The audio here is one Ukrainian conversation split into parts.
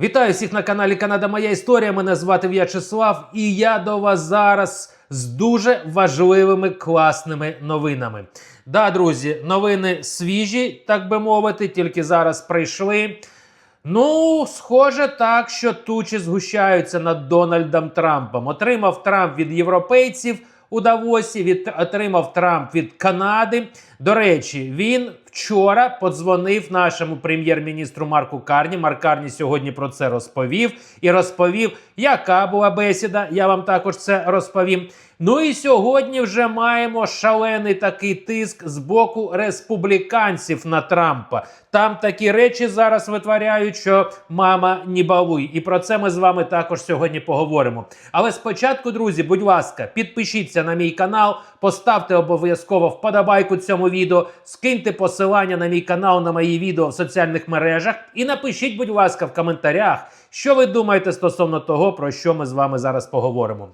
Вітаю всіх на каналі Канада Моя Історія. Мене звати В'ячеслав, і я до вас зараз з дуже важливими класними новинами. Да, друзі, новини свіжі, так би мовити, тільки зараз прийшли. Ну, схоже так, що тучі згущаються над Дональдом Трампом. Отримав Трамп від європейців у Давосі, від, отримав Трамп від Канади. До речі, він вчора подзвонив нашому прем'єр-міністру Марку Карні. Марк Карні сьогодні про це розповів і розповів, яка була бесіда. Я вам також це розповім. Ну і сьогодні вже маємо шалений такий тиск з боку республіканців на Трампа. Там такі речі зараз витворяють, що мама не балуй. І про це ми з вами також сьогодні поговоримо. Але спочатку, друзі, будь ласка, підпишіться на мій канал, поставте обов'язково вподобайку цьому відео, скиньте посилання на мій канал на мої відео в соціальних мережах і напишіть, будь ласка, в коментарях, що ви думаєте стосовно того, про що ми з вами зараз поговоримо.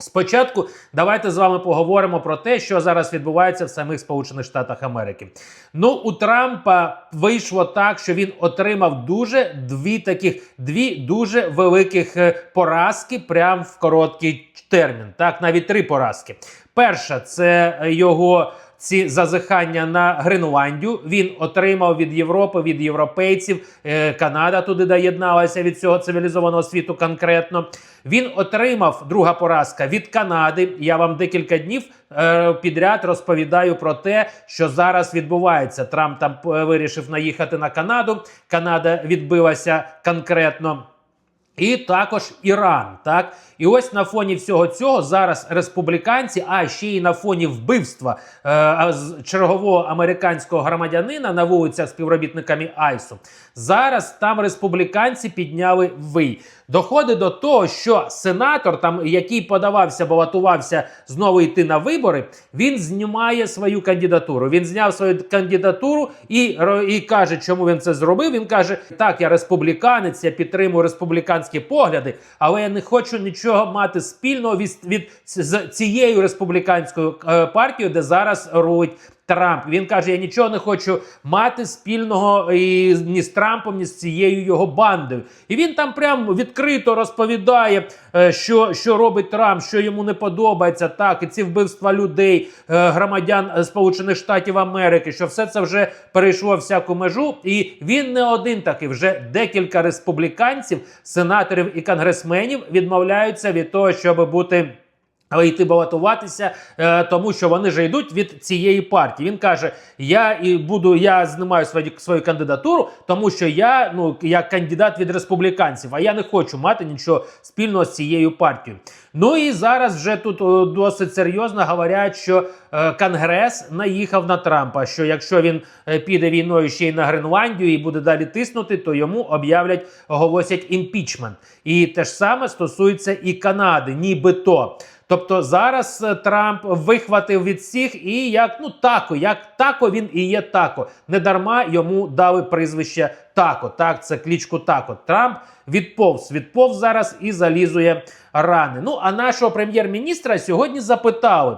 Спочатку давайте з вами поговоримо про те, що зараз відбувається в самих Сполучених Штатах Америки. Ну, у Трампа вийшло так, що він отримав дуже дві таких дві дуже великих е, поразки прямо в короткий термін. Так, навіть три поразки. Перша це його. Ці зазихання на Гренландію він отримав від Європи, від європейців. Е, Канада туди доєдналася від цього цивілізованого світу конкретно. Він отримав друга поразка від Канади. Я вам декілька днів е, підряд розповідаю про те, що зараз відбувається. Трамп там е, вирішив наїхати на Канаду. Канада відбилася конкретно. І також Іран, так і ось на фоні всього цього зараз республіканці, а ще й на фоні вбивства е, чергового американського громадянина на вулицях співробітниками Айсу. Зараз там республіканці підняли вий. Доходить до того, що сенатор, там який подавався, балотувався знову йти на вибори, він знімає свою кандидатуру. Він зняв свою кандидатуру і, і каже, чому він це зробив. Він каже: так, я республіканець, я підтримую республіканські погляди, але я не хочу нічого мати спільного від, від з цією республіканською е, партією, де зараз рулить Трамп. Він каже: я нічого не хочу мати спільного і, ні з Трампом, ні з цією його бандою. І він там прям відкрито розповідає, е, що, що робить Трамп, що йому не подобається. Так, і ці вбивства людей, е, громадян е, Сполучених Штатів Америки, що все це вже перейшло всяку межу. І він не один такий. Вже декілька республіканців, сенаторів і конгресменів відмовляються від того, щоб бути. Йти балотуватися, е, тому що вони ж йдуть від цієї партії. Він каже: Я і буду, я знімаю свою, свою кандидатуру, тому що я ну я кандидат від республіканців, а я не хочу мати нічого спільного з цією партією. Ну і зараз вже тут досить серйозно говорять, що е, Конгрес наїхав на Трампа. Що якщо він е, піде війною ще й на Гренландію і буде далі тиснути, то йому об'являть, оголосять імпічмент. І те ж саме стосується і Канади, нібито. Тобто зараз е, Трамп вихватив від всіх і як ну тако, як тако він і є тако. Недарма йому дали прізвище тако. Так, це клічку тако. Трамп відповз, відповз зараз і залізує рани. Ну а нашого прем'єр-міністра сьогодні запитали.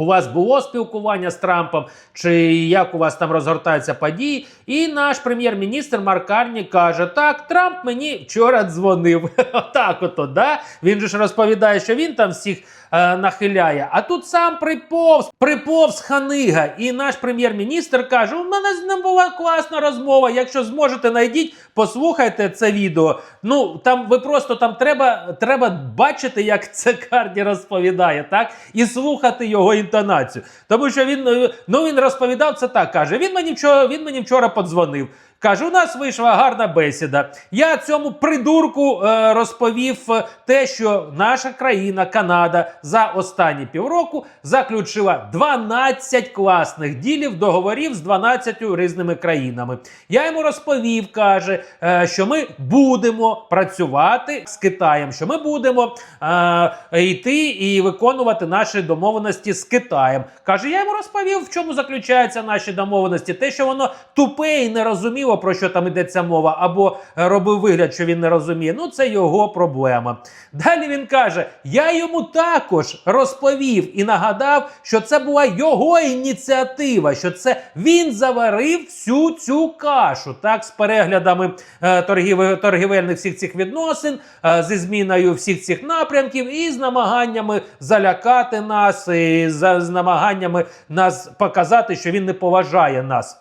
У вас було спілкування з Трампом, чи як у вас там розгортаються події? І наш прем'єр-міністр Марк Карні каже: Так, Трамп мені вчора дзвонив. Отак, ото, да? Він же ж розповідає, що він там всіх е, нахиляє. А тут сам приповз, приповз ханига. І наш прем'єр-міністр каже: У мене з ним була класна розмова. Якщо зможете, найдіть, послухайте це відео. Ну там ви просто там треба, треба бачити, як це Карні розповідає, так? І слухати його інтонацію. Тому що він е, ну він розповідав це так. каже: Він мені вчора, він мені вчора подзвонив. Каже, у нас вийшла гарна бесіда. Я цьому придурку е, розповів е, те, що наша країна, Канада, за останні півроку заключила 12 класних ділів, договорів з 12 різними країнами. Я йому розповів, каже, е, що ми будемо працювати з Китаєм, що ми будемо е, йти і виконувати наші домовленості з Китаєм. Каже, я йому розповів, в чому заключаються наші домовленості. Те, що воно тупе і не розуміло зрозуміло, про що там йдеться мова, або робив вигляд, що він не розуміє. Ну, це його проблема. Далі він каже: я йому також розповів і нагадав, що це була його ініціатива, що це він заварив всю цю кашу, так, з переглядами е, торгів, торгівельних всіх цих відносин, е, зі зміною всіх цих напрямків і з намаганнями залякати нас, і за, з намаганнями нас показати, що він не поважає нас.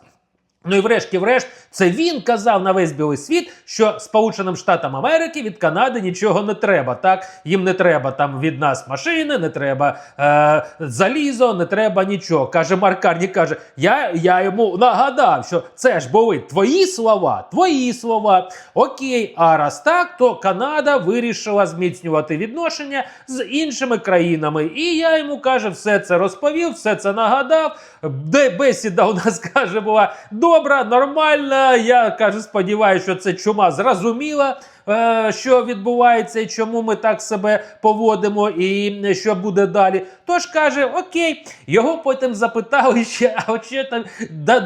Ну і врешті-врешт, це він казав на весь білий світ, що Сполученим Штатам Америки від Канади нічого не треба. Так їм не треба там від нас машини, не треба е, залізо, не треба нічого. Каже Марк Карні, каже: я, я йому нагадав, що це ж були твої слова, твої слова. Окей, а раз так, то Канада вирішила зміцнювати відношення з іншими країнами. І я йому каже, все це розповів, все це нагадав. Де бесіда у нас каже була добра, нормальна. Я каже, сподіваюся, що це чума зрозуміла. Е, Що відбувається і чому ми так себе поводимо, і що буде далі. Тож каже: Окей, його потім запитали ще, а от що там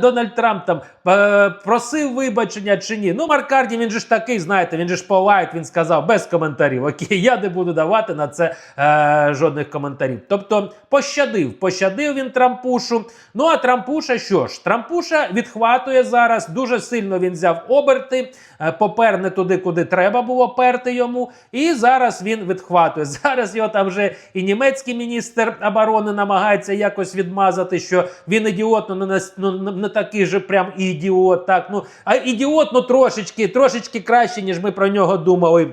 Дональд Трамп там е, просив вибачення чи ні. Ну, Марк Карді, він же ж такий, знаєте, він же ж полайт, він сказав без коментарів. Окей, я не буду давати на це е, жодних коментарів. Тобто пощадив, пощадив він Трампушу. Ну а Трампуша що ж? Трампуша відхватує зараз. Дуже сильно він взяв оберти, е, попер не туди, куди треба було перти йому. І зараз він відхватує. Зараз його там вже і німецький міністр оборони намагається якось відмазати, що він ідіот, ну не, ну, не- не такий же прям ідіот. Так, ну а ідіот, ну трошечки, трошечки краще, ніж ми про нього думали.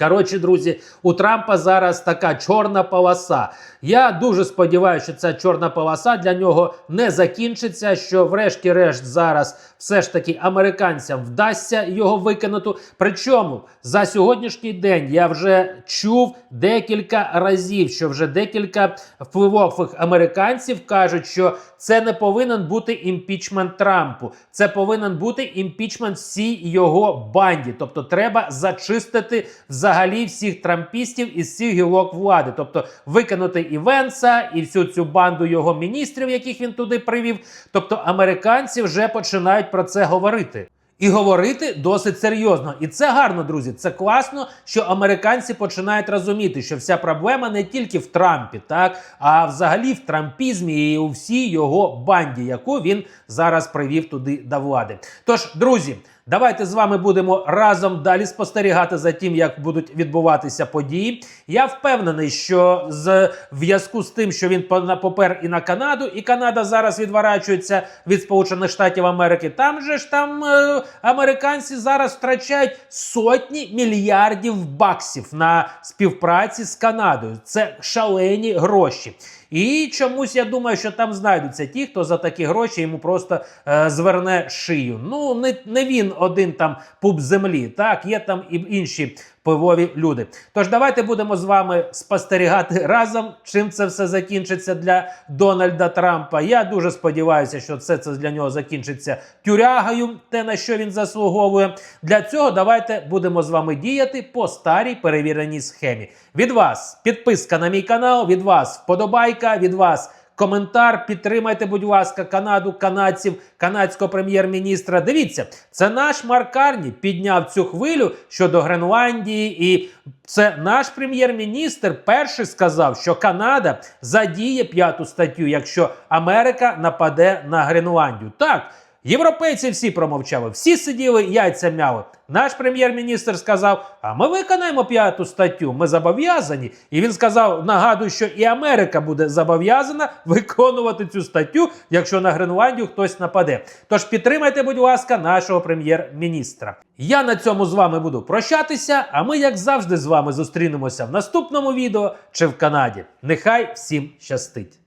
Коротше, друзі, у Трампа зараз така чорна полоса. Я дуже сподіваюся, що ця чорна полоса для нього не закінчиться. Що, врешті-решт, зараз все ж таки американцям вдасться його викинути. Причому за сьогоднішній день я вже чув декілька разів, що вже декілька впливових американців кажуть, що це не повинен бути імпічмент Трампу, це повинен бути імпічмент всій його банді. Тобто, треба зачистити взагалі всіх трампістів із всіх гілок влади, тобто викинути і Венса, і всю цю банду його міністрів, яких він туди привів. Тобто, американці вже починають про це говорити. І говорити досить серйозно. І це гарно, друзі. Це класно, що американці починають розуміти, що вся проблема не тільки в Трампі, так а взагалі в трампізмі і у всій його банді, яку він зараз привів туди до влади. Тож, друзі. Давайте з вами будемо разом далі спостерігати за тим, як будуть відбуватися події. Я впевнений, що з в зв'язку з тим, що він попер і на Канаду, і Канада зараз відворачується від Сполучених Штатів Америки. Там же ж там е, американці зараз втрачають сотні мільярдів баксів на співпраці з Канадою. Це шалені гроші. І чомусь я думаю, що там знайдуться ті, хто за такі гроші йому просто е, зверне шию. Ну не, не він один там пуп землі. Так, є там і інші впливові люди. Тож давайте будемо з вами спостерігати разом, чим це все закінчиться для Дональда Трампа. Я дуже сподіваюся, що це, це для нього закінчиться тюрягою, те на що він заслуговує. Для цього давайте будемо з вами діяти по старій перевіреній схемі. Від вас підписка на мій канал, від вас вподобайка, від вас. Коментар, підтримайте, будь ласка, Канаду, канадців, канадського прем'єр-міністра. Дивіться, це наш Марк Карні підняв цю хвилю щодо Гренландії, і це наш прем'єр-міністр перший сказав, що Канада задіє п'яту статтю, якщо Америка нападе на Гренландію. Так. Європейці всі промовчали, всі сиділи, яйця мяли. Наш прем'єр-міністр сказав: а ми виконаємо п'яту статтю, ми зобов'язані. І він сказав: нагадую, що і Америка буде зобов'язана виконувати цю статтю, якщо на Гренландію хтось нападе. Тож підтримайте, будь ласка, нашого прем'єр-міністра. Я на цьому з вами буду прощатися. А ми, як завжди, з вами зустрінемося в наступному відео чи в Канаді. Нехай всім щастить!